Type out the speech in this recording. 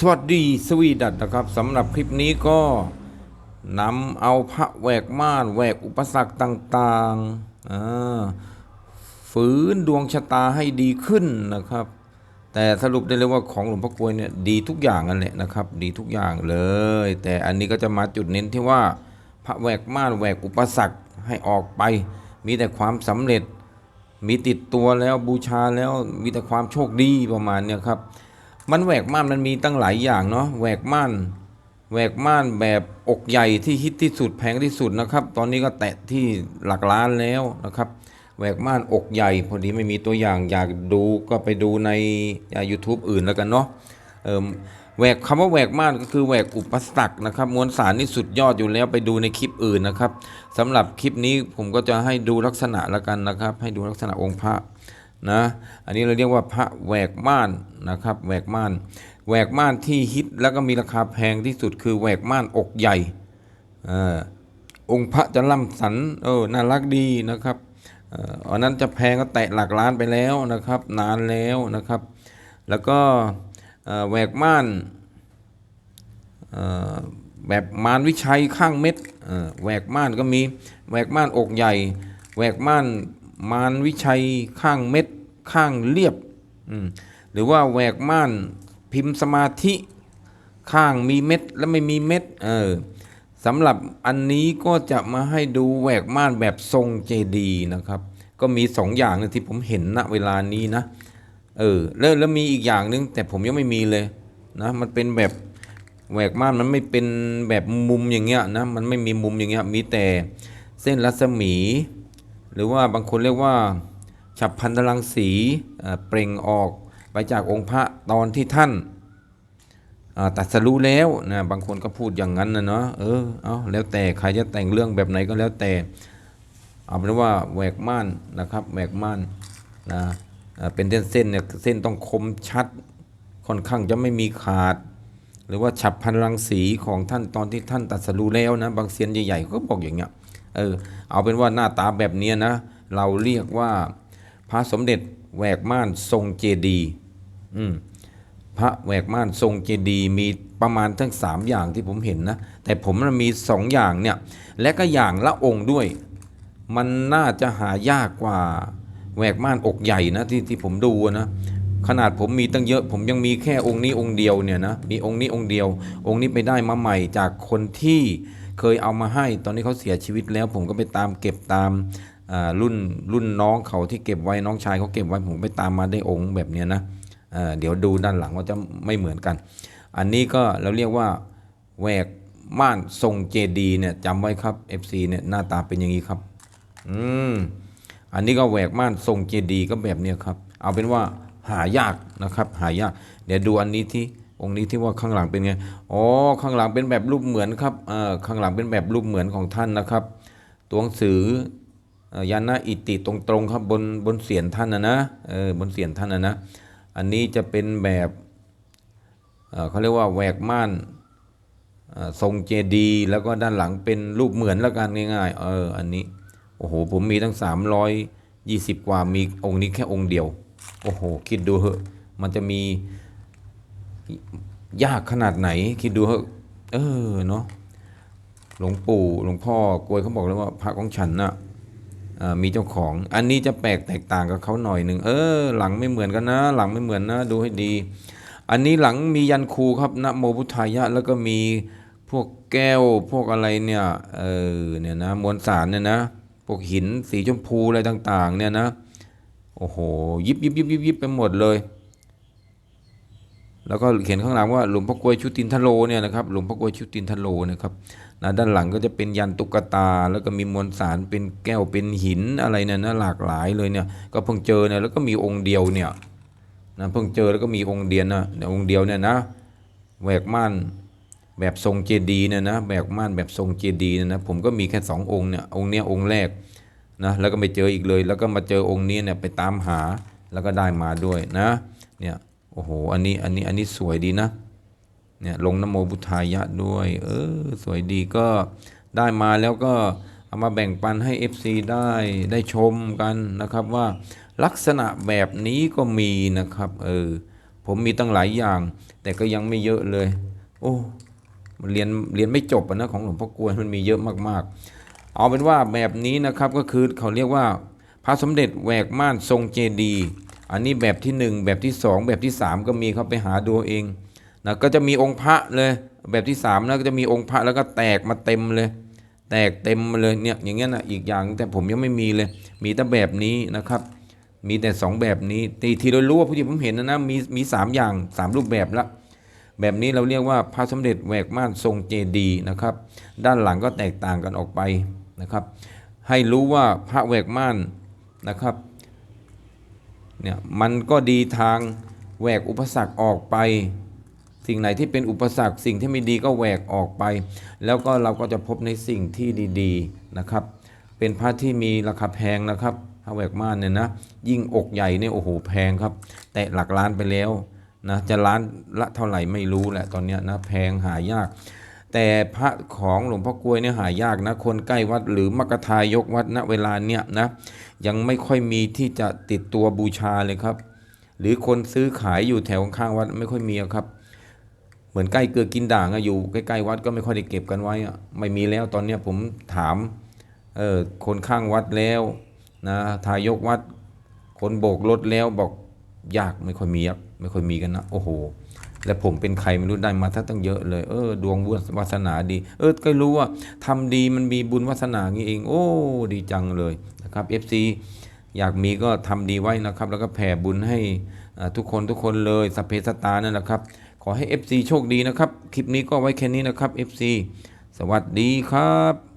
สวัสดีสวีดัตนะครับสำหรับคลิปนี้ก็นำเอาพระแหวกม่านแหวกอุปสรรคต่างๆฝืนดวงชะตาให้ดีขึ้นนะครับ แต่สรุปได้เลยว่าของหลวงพ่อกลวยเนี่ยดีทุกอย่างนั่นแหละนะครับ ดีทุกอย่างเลย แต่อันนี้ก็จะมาจุดเน้นที่ว่าพระแหวกม่านแหวกอุปสรรคให้ออกไป มีแต่ความสำเร็จ มีติดตัวแล้วบูชาแล้วมีแต่ความโชคดีประมาณเนี้ยครับ มันแหวกม่านมันมีตั้งหลายอย่างเนาะแหวกม่านแหวกม่านแบบอกใหญ่ที่ฮิตที่สุดแพงที่สุดนะครับ ตอนนี้ก็แตะที่หลักล้านแล้วนะครับแหวกม่านอกใหญ่ พอดีไม่มีตัวอย่างอยากดูก็ไปดูในยูทูบอื่นแล้วกันเนาะแหวกคำว่าแหวกม่านก็คือแหวกอุปสรรคนะครับมวลสารนี่สุดยอดอยู่แล้วไปดูในคลิปอื่นนะครับสำหรับคลิปนี้ผมก็จะให้ดูลักษณะแล้วกันนะครับ ให้ดูลักษณะองค์พระ นะอันนี้เราเรียกว่าพระแหวกม่านนะครับแหวกม่านแหวกม่านที่ฮิตแล้วก็มีราคาแพงที่สุดคือแหวกม่านอกใหญ่อองค์พระจะล่ำสันเออน่ารักดีนะครับอันนั้นจะแพงก็แตะหลักล้านไปแล้วนะครับ นานแล้วนะครับ แล้วก็แหวกม่านแบบมารวิชัยข้างเม็ดแหวกม่านก็มีแหวกม่านอกใหญ่แหวกม่าน มารวิชัยข้างเม็ดข้างเรียบ หรือว่าแหวกม่านพิมพ์สมาธิข้างมีเม็ดและไม่มีเม็ดเออสำหรับอันนี้ก็จะมาให้ดูแหวกม่านแบบทรงเจดีย์นะครับ ก็มีสองอย่างนะที่ผมเห็นณเวลานี้นะเออแล้วแล้วมีอีกอย่างหนึง แต่ผมยังไม่มีเลยนะมันเป็นแบบแหวกม่านมันไม่เป็นแบบมุมอย่างเงี้ยนะมันไม่มีมุมอย่างเงี้ยมีแต่เส้นรัศมี หรือว่าบางคนเรียกว่า ฉับพันตรังสีเปล่งออกไปจากองค์พระตอนที่ท่านาตัดสรู้แล้วนะบางคนก็พูดอย่างนั้นนะเนาะเออเอาแล้วแต่ใครจะแต่งเรื่องแบบไหนก็แล้วแต่เอาเป็นว่าแหวกม่านนะครับแหวกม่านนะเป็นเส้นเส้นเนี่ยเส้นต้องคมชัดค่อนข้างจะไม่มีขาด หรือว่าฉับพันรังสีของท่านตอนที่ท่านตรัสรู้แล้วนะบางเซียนใหญ่ๆก็บอกอย่างเงี้ย เออ เอาเป็นว่าหน้าตาแบบนี้นะ เราเรียกว่าพระสมเด็จแหวกม่านทรงเจดีอืมพระแหวกม่านทรงเจดีมีประมาณทั้งสามอย่างที่ผมเห็นนะ แต่ผมมันมีสองอย่างเนี่ย และก็อย่างละองค์ด้วย มันน่าจะหายากกว่าแหวกม่านอกใหญ่นะที่ที่ผมดูนะขนาดผมมีตั้งเยอะ ผมยังมีแค่องค์นี้องค์เดียวเนี่ยนะมีองค์นี้องค์เดียว องค์นี้ไปได้มาใหม่จากคนที่ เคยเอามาให้ ตอนนี้เขาเสียชีวิตแล้ว ผมก็ไปตามเก็บตามรุ่นรุ่นน้องเขาที่เก็บไว้น้องชายเขาเก็บไว้ผมไปตามมาได้องค์แบบนี้นะเเดี๋ยวดูด้านหลังว่าจะไม่เหมือนกัน อันนี้ก็เราเรียกว่าแหวกม่านทรงเจดีเนี่ยจำไว้ครับ FC เนี่ยหน้าตาเป็นอย่างนี้ครับ อืมอันนี้ก็แหวกม่านทรงเจดีก็แบบเนี้ยครับ เอาเป็นว่าหายากนะครับ หายาก เดี๋ยวดูอันนี้ที่ องค์นี้ที่ว่าข้างหลังเป็นไง อ๋อ ข้างหลังเป็นแบบรูปเหมือนครับเอ่อข้างหลังเป็นแบบรูปเหมือนของท่านนะครับ ตัวหนังสืออยานะอิติตรงๆครับบนบนเสียนท่านนะนะ เออบนเสียนท่านนะนะ อันนี้จะเป็นแบบเขาเรียกว่าแหวกม่านทรงเจดีแล้วก็ด้านหลังเป็นรูปเหมือนแล้วกันง่ายๆ เออ อันนี้ โอ้โห ผมมีตั้ง 320 กว่า มีองค์นี้แค่องค์เดียว โอ้โห คิดดูเหอะ มันจะมี ยากขนาดไหน คิดดูเอะเออเนาะหลวงปู่หลวงพ่อกวยเขาบอกแล้วว่าพระของฉันน่ะอ่ามีเจ้าของ อันนี้จะแปลกแตกต่างกับเขาหน่อยหนึ่งเออ หลังไม่เหมือนกันนะ หลังไม่เหมือนนะ ดูให้ดี อันนี้หลังมียันครูครับนะโมพุทธายะ แล้วก็มีพวกแก้วพวกอะไรเนี่ยเออเนี่ยนะมวลสารเนี่ยนะพวกหินสีชมพูอะไรต่าง ๆ เนี่ยนะโอ้โหยิบยิบยิบยิบยิบไปหมดเลย แล้วก็เขียนข้างหลังว่าหลวงพ่อกวยชุตินทโลเนี่ยนะครับหลวงพ่อกวยชุตินทโลนะครับนะด้านหลังก็จะเป็นยันตุกตา แล้วก็มีมวลสารเป็นแก้วเป็นหินอะไรเนี่ยนะหลากหลายเลยเนี่ยก็เพิ่งเจอเนี่ยแล้วก็มีองค์เดียวเนี่ยนะเพิ่งเจอแล้วก็มีองค์เดียวนะองค์เดียวเนี่ยนะแหวกม่านแบบทรงเจดีเนี่ยนะแหวกม่านแบบทรงเจดีเนี่ยนะผมก็มีแค่สององค์เนี่ยองค์เนี้ยองค์แรกนะแล้วก็ไม่เจออีกเลย แล้วก็มาเจอองค์นี้เนี่ยไปตามหาแล้วก็ได้มาด้วยนะเนี่ย อ้โห อันนี้ อันนี้ อันนี้สวยดีนะ เนี่ย ลงนโมพุทธายะด้วย เออ สวยดีก็ได้มาแล้วก็เอามาแบ่งปันให้ FC ได้ได้ชมกันนะครับว่าลักษณะแบบนี้ก็มีนะครับ เออ ผมมีตั้งหลายอย่าง แต่ก็ยังไม่เยอะเลย โอ้เรียนเรียนไม่จบนะของหลวงพ่อกวยมันมีเยอะมากๆ เอาเป็นว่าแบบนี้นะครับก็คือเขาเรียกว่า พระสมเด็จแหวกม่านทรงเจดีย์ อันนี้แบบที่หนึ่งแบบที่สองแบบที่สามก็มีเขาไปหาดูเองนะก็จะมีองค์พระเลย แบบที่สามนะก็จะมีองค์พระแล้วก็แตกมาเต็มเลย แตกเต็มมาเลยเนี่ยอย่างเงี้ยนะอีกอย่างแต่ผมยังไม่มีเลย มีแต่แบบนี้นะครับ มีแต่สองแบบนี้ทีที่เรารู้ว่าผู้ที่ผมเห็นนะนะมีมีสามอย่างสามรูปแบบละแบบนี้เราเรียกว่าพระสมเด็จแหวกม่านทรงเจดีย์นะครับ ด้านหลังก็แตกต่างกันออกไปนะครับ ให้รู้ว่าพระแหวกม่านนะครับ เนี่ยมันก็ดีทางแหวกอุปสรรคออกไป สิ่งไหนที่เป็นอุปสรรค สิ่งที่ไม่ดีก็แหวกออกไป แล้วก็เราก็จะพบในสิ่งที่ดีๆนะครับ เป็นพระที่มีราคาแพงนะครับพระแหวกม่านเนี่ยนะยิ่งอกใหญ่เนี่ยโอ้โหแพงครับ แตะหลักล้านไปแล้วนะจะล้านละเท่าไหร่ไม่รู้แหละตอนนี้นะแพงหายาก แต่พระของหลวงพ่อกลวยเนี่ยหายากนะ คนใกล้วัดหรือมกทายกวัดณเวลาเนี้ยนะยังไม่ค่อยมีที่จะติดตัวบูชาเลยครับ หรือคนซื้อขายอยู่แถวข้างวัดไม่ค่อยมีครับ เหมือนใกล้เกลือกินด่างอะอยู่ใกล้ๆวัดก็ไม่ค่อยได้เก็บกันไว้อะไม่มีแล้วตอนเนี้ยผมถามเออคนข้างวัดแล้วนะทายกวัด คนโบกรถแล้วบอกยากไม่ค่อยมีอะไม่ค่อยมีกันนะโอ้โห และผมเป็นใครไม่รู้ได้มาถ้าตั้งเยอะเลย เออ ดวงวาสนาดี เออก็รู้ว่าทำดีมันมีบุญวาสนางี้เอง โอ้ ดีจังเลยนะครับ FC อยากมีก็ทำดีไว้นะครับ แล้วก็แผ่บุญให้ทุกคนทุกคนเลยสเพสตานั่นแหละครับ ขอให้ FC โชคดีนะครับ คลิปนี้ก็ไว้แค่นี้นะครับ FC สวัสดีครับ